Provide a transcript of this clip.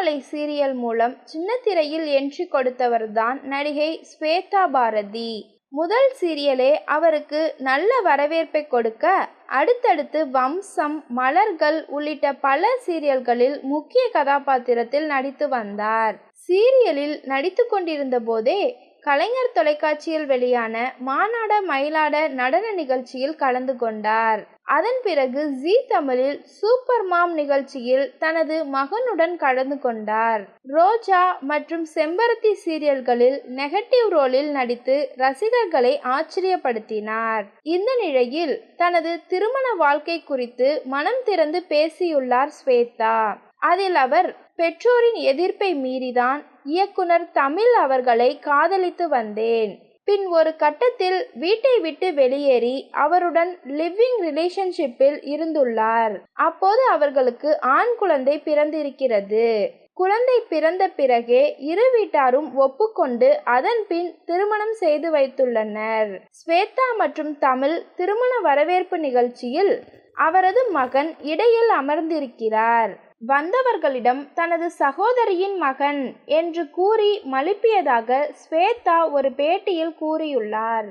Thirumalai serial மூலம் சின்னத்திரையில் entry கொடுத்தவர்தான் நடிகை ஸ்வேதா பாரதி. முதல் சீரியலே அவருக்கு நல்ல வரவேற்பை கொடுக்க அடுத்தடுத்து வம்சம் மலர்கள் உள்ளிட்ட பல சீரியல்களில் முக்கிய கதாபாத்திரத்தில் நடித்து வந்தார். சீரியலில் நடித்து கொண்டிருந்த போதே கலைஞர் தொலைக்காட்சியில் வெளியான மானாட மயிலாட நடன நிகழ்ச்சியில் கலந்து கொண்டார். அதன் பிறகு ஜி தமிழில் சூப்பர் மாம் நிகழ்ச்சியில் தனது மகனுடன் கலந்து கொண்டார். ரோஜா மற்றும் செம்பருத்தி சீரியல்களில் நெகட்டிவ் ரோலில் நடித்து ரசிகர்களை ஆச்சரியப்படுத்தினார். இந்த நிலையில் தனது திருமண வாழ்க்கை குறித்து மனம் திறந்து பேசியுள்ளார் ஸ்வேதா. அதில் அவர் பெற்றோரின் எதிர்ப்பை மீறிதான் இயக்குனர் தமிழ் அவர்களை காதலித்து வந்தேன். பின் ஒரு கட்டத்தில் வீட்டை விட்டு வெளியேறி அவருடன் லிவிங் ரிலேஷன்ஷிப்பில் இருந்துள்ளார். அப்போது அவர்களுக்கு ஆண் குழந்தை பிறந்திருக்கிறது. குழந்தை பிறந்த பிறகே இரு வீட்டாரும் ஒப்புக்கொண்டு அதன் பின் திருமணம் செய்து வைத்துள்ளனர். ஸ்வேதா மற்றும் தமிழ் திருமண வரவேற்பு நிகழ்ச்சியில் அவரது மகன் இடையில் அமர்ந்திருக்கிறார். வந்தவர்களிடம் தனது சகோதரியின் மகன் என்று கூறி மழுப்பியதாக ஸ்வேதா ஒரு பேட்டியில் கூறியுள்ளார்.